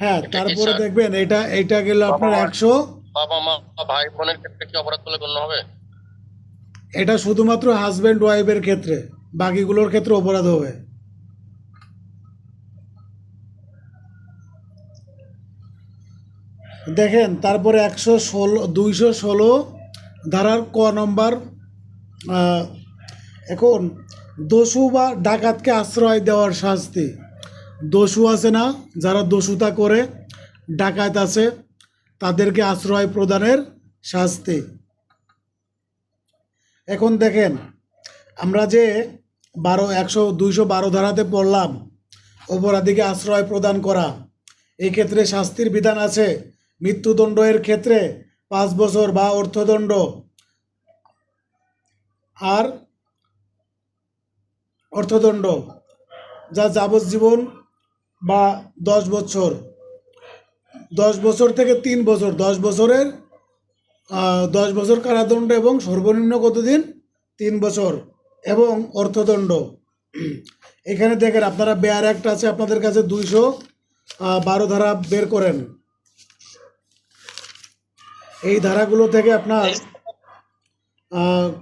হ্যাঁ তারপরে দেখবেন এটা এটা গেল আপনার একশো। বাবা মা ভাই বোনের ক্ষেত্রে কি অপরাধ বলে গণ্য হবে? এটা শুধুমাত্র হাজব্যান্ড ওয়াইফের ক্ষেত্রে। বাকিগুলোর ক্ষেত্রে অপরাধ হবে। দেখেন তারপরে একশো ষোলো দুইশো ষোলো ধারার ক নম্বর এখন দস্যু বা ডাকাতকে আশ্রয় দেওয়ার শাস্তি। দস্যু আছে না, যারা দস্যুতা করে, ডাকাত আছে, তাদেরকে আশ্রয় প্রদানের শাস্তি। এখন দেখেন, আমরা যে বারো, একশো, দুইশো বারো ধারাতে পড়লাম, অপরাধীকে আশ্রয় প্রদান করা, এই ক্ষেত্রে শাস্তির বিধান আছে। মৃত্যুদণ্ড এর ক্ষেত্রে পাঁচ বছর বা অর্থদণ্ড। আর অর্থদণ্ড, যা যাবজ্জীবন বা দশ বছর। দশ বছর থেকে তিন বছর। দশ বছরের দশ বছর কারাদণ্ড এবং সর্বনিম্ন কতদিন? তিন বছর এবং অর্থদণ্ড। এখানে দেখেন, আপনারা বেয়ার অ্যাক্ট আছে, আপনাদের কাছে দুইশো বারো ধারা বের করেন। এই ধারাগুলো থেকে আপনার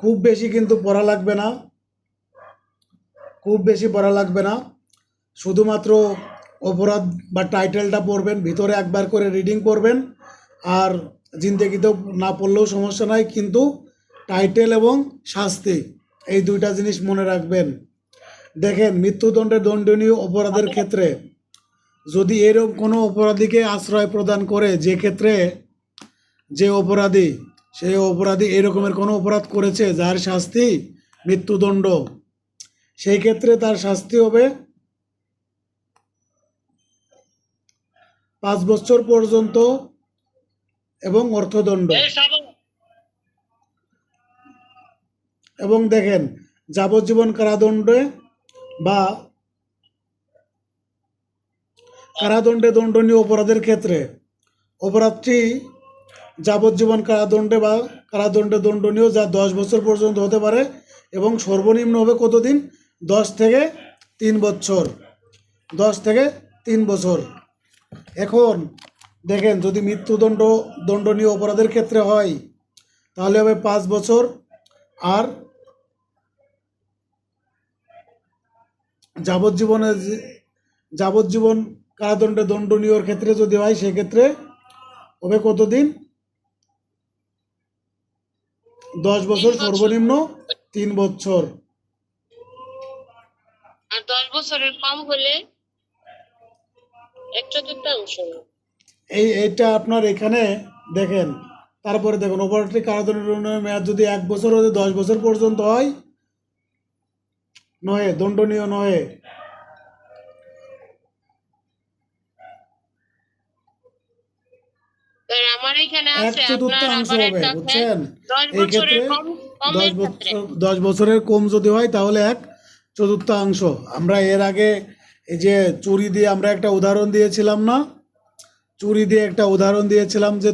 খুব বেশি কিন্তু পড়া লাগবে না। খুব বেশি পড়া লাগবে না। শুধুমাত্র অপরাধ বা টাইটেলটা পড়বেন, ভিতরে একবার করে রিডিং করবেন আর জিন্দেগিতেও না পড়লেও সমস্যা নাই, কিন্তু টাইটেল এবং শাস্তি, এই দুইটা জিনিস মনে রাখবেন। দেখেন, মৃত্যুদণ্ডে দণ্ডনীয় অপরাধের ক্ষেত্রে যদি এরকম কোনো অপরাধীকে আশ্রয় প্রদান করে, যে ক্ষেত্রে যে অপরাধী সেই অপরাধী এরকমের কোনো অপরাধ করেছে, যার শাস্তি মৃত্যুদণ্ড, সেই ক্ষেত্রে তার শাস্তি হবে পাঁচ বছর পর্যন্ত এবং অর্থদণ্ড। এবং দেখেন যাবজ্জীবন কারাদণ্ডে বা কারাদণ্ডে দণ্ডনীয় অপরাধের ক্ষেত্রে অপরাধটি যাবজ্জীবন কারাদণ্ডে বা কারাদণ্ডে দণ্ডনীয় যা দশ বছর পর্যন্ত হতে পারে এবং সর্বনিম্ন হবে কতদিন? দশ থেকে তিন বছর। দশ থেকে তিন বছর। এখন দেখেন যদি মৃত্যুদণ্ড দণ্ডনীয় অপরাধের ক্ষেত্রে হয় তাহলে হবে পাঁচ বছর। আর যাবজ্জীবনের যে- যাবজ্জীবন কারাদণ্ডে দণ্ডনীয়র ক্ষেত্রে যদি হয় সেক্ষেত্রে হবে কতদিন? দশ বছর বছর। সর্বনিম্ন তিন বছর। আর দশ বছরের কম হলে এক চতুর্থাংশ। এই এইটা আপনার এখানে দেখেন। তারপরে দেখুন কারাদণ্ডের মেয়াদ যদি এক বছর হতে দশ বছর পর্যন্ত হয় নহে দণ্ডনীয় নহে এক চতুর্থাংশ হবে বুঝছেন? এই ক্ষেত্রে দশ বছর দশ বছরের কম যদি হয় তাহলে এক চতুর্থাংশ। আমরা এর আগে এই যে চুরি দিয়ে আমরা একটা উদাহরণ দিয়েছিলাম না? চুরি দিয়ে একটা উদাহরণ দিয়েছিলাম যে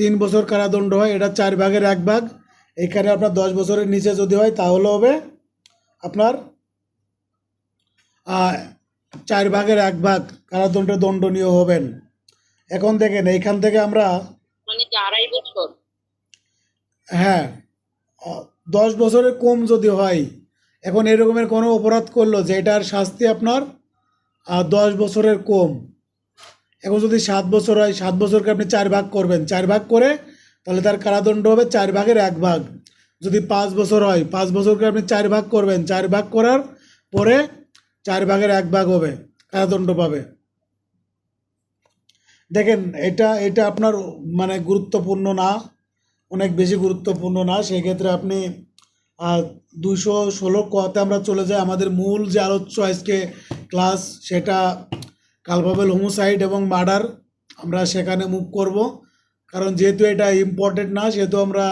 তিন বছর কারাদণ্ড হয় এটা চার ভাগের এক ভাগ। এখানে আপনার দশ বছরের নিচে যদি হয় তাহলে হবে আপনার চার ভাগের এক ভাগ কারাদণ্ডে দণ্ডনীয় হবেন। এখন দেখেন এইখান থেকে আমরা মানে আড়াই বছর? হ্যাঁ দশ বছরের কম যদি হয় এখন এরকমের কোনো অপরাধ করল যে এটার শাস্তি আপনার দশ বছরের কম। এখন যদি সাত বছর হয়, সাত বছরকে আপনি চার ভাগ করবেন। চার ভাগ করে তাহলে তার কারাদণ্ড হবে চার ভাগের এক ভাগ। যদি পাঁচ বছর হয়, পাঁচ বছরকে আপনি চার ভাগ করবেন। চার ভাগ করার পরে চার ভাগের এক ভাগ হবে, কারাদণ্ড পাবে। দেখেন, এটা এটা আপনার মানে গুরুত্বপূর্ণ না, অনেক বেশি গুরুত্বপূর্ণ না। সেক্ষেত্রে আপনি দুশো ষোলো কতে আমরা চলে যাই আমাদের মূল যে আলোচ্য আজকে ক্লাস, সেটা কালভাবেল হোমোসাইড এবং মার্ডার। আমরা সেখানে মুভ করব। কারণ যেহেতু এটা ইম্পর্টেন্ট না, সেহেতু আমরা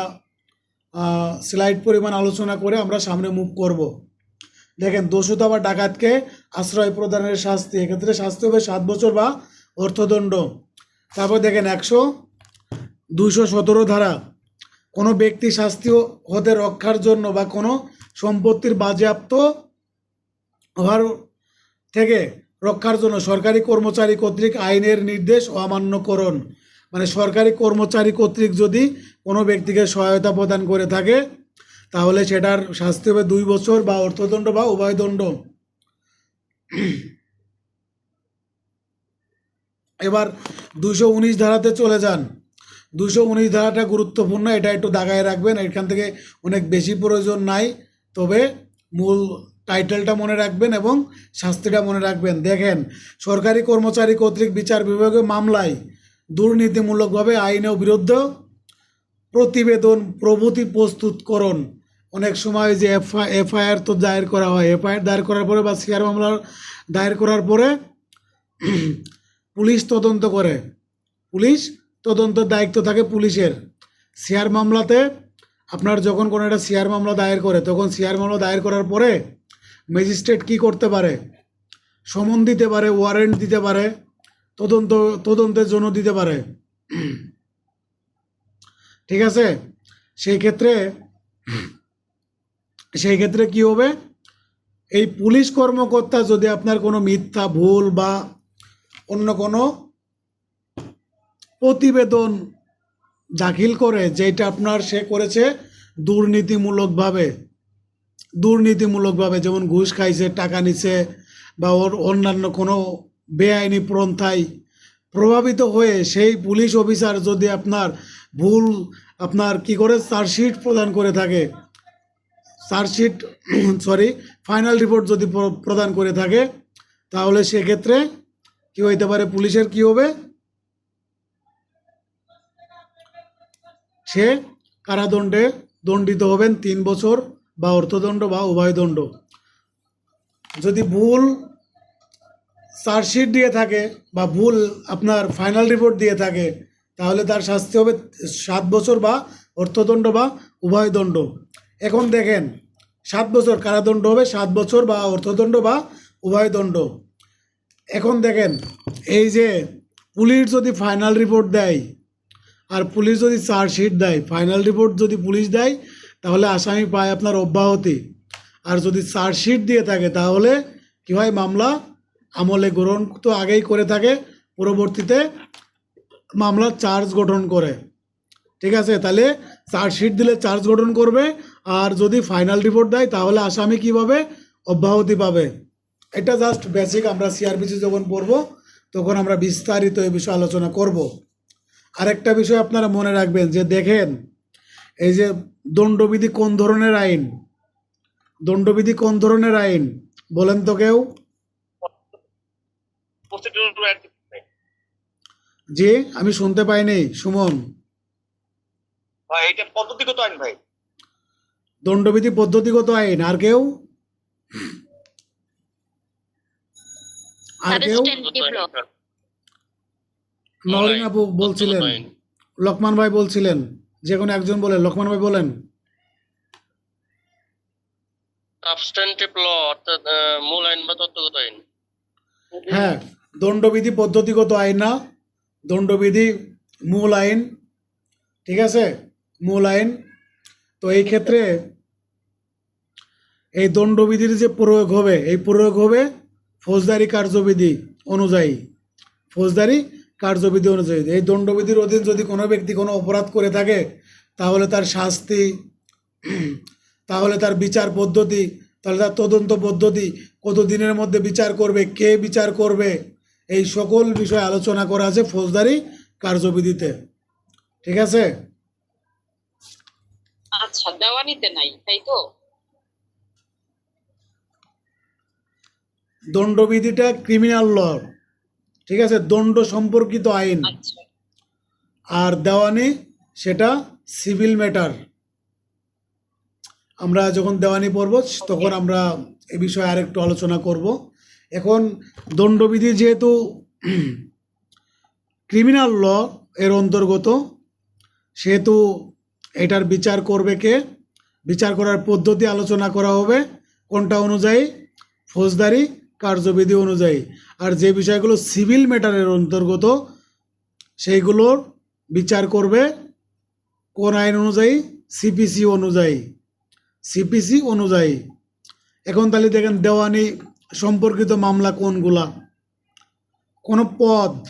স্লাইড পরিমাণ আলোচনা করে আমরা সামনে মুভ করব। দেখেন, দোষতা বা ডাকাতকে আশ্রয় প্রদানের শাস্তি, এক্ষেত্রে শাস্তি হবে সাত বছর বা অর্থদণ্ড। তারপর দেখেন, একশো, দুইশো সতেরো ধারা। কোনো ব্যক্তি শাস্তি হতে রক্ষার জন্য বা কোনো সম্পত্তির বাজেয়াপ্ত হওয়ার থেকে রক্ষার জন্য সরকারি কর্মচারী কর্তৃক আইনের নির্দেশ অমান্যকরণ। মানে সরকারি কর্মচারী কর্তৃক যদি কোনো ব্যক্তিকে সহায়তা প্রদান করে থাকে, তাহলে সেটার শাস্তি হবে দুই বছর বা অর্থদণ্ড বা উভয়দণ্ড এবার দুশো উনিশ ধারাতে চলে যান। দুশো উনিশ ধারাটা গুরুত্বপূর্ণ, এটা একটু দাগায় রাখবেন, এখান থেকে অনেক বেশি প্রয়োজন নাই। তবে মূল টাইটেলটা মনে রাখবেন এবং শাস্তিটা মনে রাখবেন। দেখেন, সরকারি কর্মচারী কর্তৃক বিচার বিভাগীয় মামলায় দুর্নীতিমূলকভাবে আইনের বিরুদ্ধে, প্রতিবেদন প্রভৃতি প্রস্তুতকরণ। অনেক সময় যে এফআই, এফআইআর তো দায়ের করা হয়, এফআইআর দায়ের করার পরে বা সিআর মামলা দায়ের করার পরে পুলিশ তদন্ত করে। পুলিশ তদন্তের দায়িত্ব থাকে পুলিশের। সিআর মামলাতে আপনার যখন কোনো একটা সিআর মামলা দায়ের করে, তখন সিআর মামলা দায়ের করার পরে ম্যাজিস্ট্রেট কি করতে পারে? সমন দিতে পারে ওয়ারেন্ট দিতে পারে, তদন্ত, তদন্তের জন্য দিতে পারে। ঠিক আছে? সেই ক্ষেত্রে সেই ক্ষেত্রে কি হবে? এই পুলিশ কর্মকর্তা যদি আপনার কোনো মিথ্যা, ভুল বা অন্য কোনো প্রতিবেদন দাখিল করে যেটা আপনার সে করেছে দুর্নীতিমূলকভাবে। দুর্নীতিমূলকভাবে যেমন ঘুষ খাইছে, টাকা নিছে বা ওর অন্যান্য কোনো বেআইনি প্রন্থায় প্রভাবিত হয়ে সেই পুলিশ অফিসার যদি আপনার ভুল, আপনার কি করে? চার্জশিট প্রদান করে থাকে। চার্জশিট সরি ফাইনাল রিপোর্ট যদি প্র- প্রদান করে থাকে, তাহলে সেক্ষেত্রে কি হইতে পারে? পুলিশের কি হবে? সে কারাদণ্ডে দণ্ডিত হবেন তিন বছর বা অর্থদণ্ড বা উভয়দণ্ড যদি ভুল চার্জশিট দিয়ে থাকে বা ভুল আপনার ফাইনাল রিপোর্ট দিয়ে থাকে, তাহলে তার শাস্তি হবে সাত বছর বা অর্থদণ্ড বা উভয়দণ্ড এখন দেখেন, সাত বছর কারাদণ্ড হবে, সাত বছর বা অর্থদণ্ড বা উভয়দণ্ড এখন দেখেন, এই যে পুলিশ যদি ফাইনাল রিপোর্ট দেয় আর পুলিশ যদি চার্জশিট দেয় ফাইনাল রিপোর্ট যদি পুলিশ দেয়, তাহলে আসামি পায় আপনার অব্যাহতি। আর যদি চার্জশিট দিয়ে থাকে, তাহলে কী হয়? মামলা আমলে গ্রহণ তো আগেই করে থাকে, পরবর্তীতে মামলার চার্জ গঠন করে। ঠিক আছে? তাহলে চার্জশিট দিলে চার্জ গঠন করবে, আর যদি ফাইনাল রিপোর্ট দেয়, তাহলে আসামি কী পাবে অব্যাহতি পাবে। এটা জাস্ট বেসিক আমরা সিআরপিসি যখন পড়ব, তখন আমরা বিস্তারিত এই বিষয়ে আলোচনা করব। আরেকটা বিষয় আপনারা মনে রাখবেন যে দেখেন এই যে দণ্ডবিধি কোন ধরনের আইন? দণ্ডবিধি কোন ধরনের আইন? বলেন তো কেউ। জি আমি শুনতে পাইনি সুমন। ভাই এটা পদ্ধতিগত আইন ভাই। দণ্ডবিধি পদ্ধতিগত আইন আর কেউ? আর কেউ. নরিন আপু বলছিলেন লকমান ভাই বলছিলেন যে কোনো একজন বলেন লকমান ভাই বলেন। সাবস্ট্যান্টিভ ল অর্থাৎ মূল আইন বা তত্ত্বগত আইন। হ্যাঁ দণ্ডবিধি পদ্ধতিগত আইন না দণ্ডবিধি মূল আইন ঠিক আছে? মূল আইন। তো এই ক্ষেত্রে এই দণ্ডবিধির যে প্রয়োগ হবে এই প্রয়োগ হবে ফৌজদারি কার্যবিধি অনুযায়ী। ফৌজদারি কার্যবিধি অনুযায়ী। এই দণ্ডবিধির অধীন যদি কোনো ব্যক্তি কোনো অপরাধ করে থাকে তাহলে তার শাস্তি তাহলে তার বিচার পদ্ধতি তাহলে তার তদন্ত পদ্ধতি কত দিনের মধ্যে বিচার করবে কে বিচার করবে এই সকল বিষয় আলোচনা করা আছে ফৌজদারি কার্যবিধিতে। ঠিক আছে? আচ্ছা দেওয়ানিতে নাই তাই তো? দণ্ডবিধিটা ক্রিমিনাল ল। ঠিক আছে? দণ্ড সম্পর্কিত আইন। আচ্ছা। আর দেওয়ানি সেটা সিভিল ম্যাটার। আমরা যখন দেওয়ানি পড়ব তখন আমরা এ বিষয়ে আরেকটু আলোচনা করব। এখন দণ্ডবিধি যেহেতু ক্রিমিনাল ল এর অন্তর্গত সেহেতু এটার বিচার করবে কে? বিচার করার পদ্ধতি আলোচনা করা হবে। কোনটা অনুযায়ী? ফৌজদারি কার্যবিধি অনুযায়ী। আর যে বিষয়গুলো সিভিল ম্যাটারের অন্তর্গত, সেইগুলোর বিচার করবে কোন আইন অনুযায়ী? সিপিসি অনুযায়ী। সিপিসি অনুযায়ী। এখন তাহলে দেখেন দেওয়ানি সম্পর্কিত মামলা কোনগুলা? কোনো পদ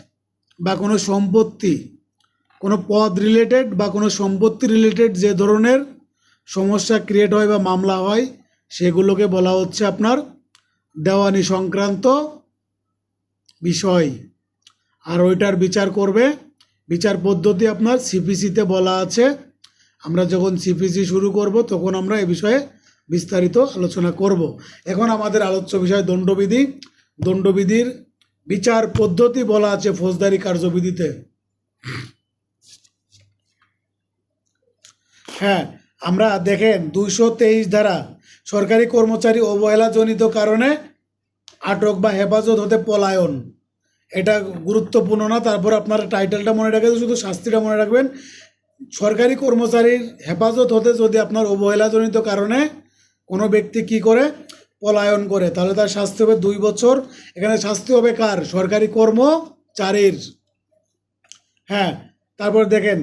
বা কোনো সম্পত্তি, কোনো পদ রিলেটেড বা কোনো সম্পত্তি রিলেটেড যে ধরনের সমস্যা ক্রিয়েট হয় বা মামলা হয়, সেগুলোকে বলা হচ্ছে আপনার দেওয়ানি সংক্রান্ত বিষয়। আর ওইটার বিচার করবে। বিচার পদ্ধতি আপনার সিপিসিতে বলা আছে। আমরা যখন সিপিসি শুরু করব, তখন আমরা এ বিষয়ে বিস্তারিত আলোচনা করব। এখন আমাদের আলোচ্য বিষয় দণ্ডবিধি। দণ্ডবিধির বিচার পদ্ধতি বলা আছে ফৌজদারি কার্যবিধিতে। হ্যাঁ আমরা দেখেন দুইশো তেইশ ধারা সরকারি কর্মচারী অবহেলাজনিত কারণে আটক বা হেফাজত হতে পলায়ন। এটা গুরুত্বপূর্ণ না, তারপর আপনার টাইটেলটা মনে রাখবেন, শুধু শাস্তিটা মনে রাখবেন। সরকারি কর্মচারীর হেফাজত হতে যদি আপনার অবহেলাজনিত কারণে কোনো ব্যক্তি কি করে? পলায়ন করে। তাহলে তার শাস্তি হবে দুই বছর। এখানে শাস্তি হবে কার? সরকারি কর্মচারীর। হ্যাঁ তারপর দেখেন।